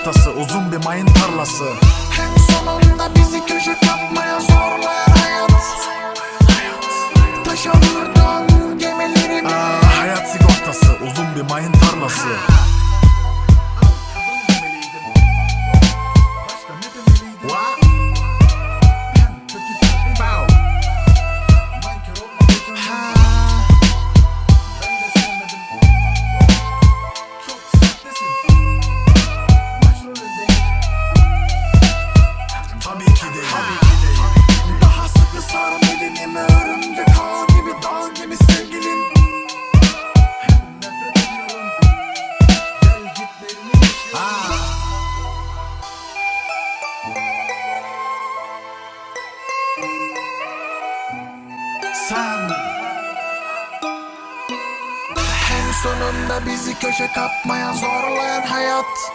haritası Uzun bir mayın tarlası. Hem sonunda bizi köşe yapmaya zorla Sen. En sonunda bizi köşe kapmaya zorlayan hayat.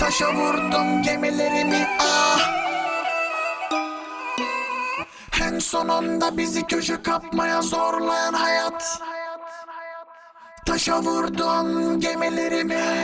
Taşa vurdum gemilerimi ah. En sonunda bizi köşe kapmaya zorlayan hayat. Taşa vurdun gemilerimi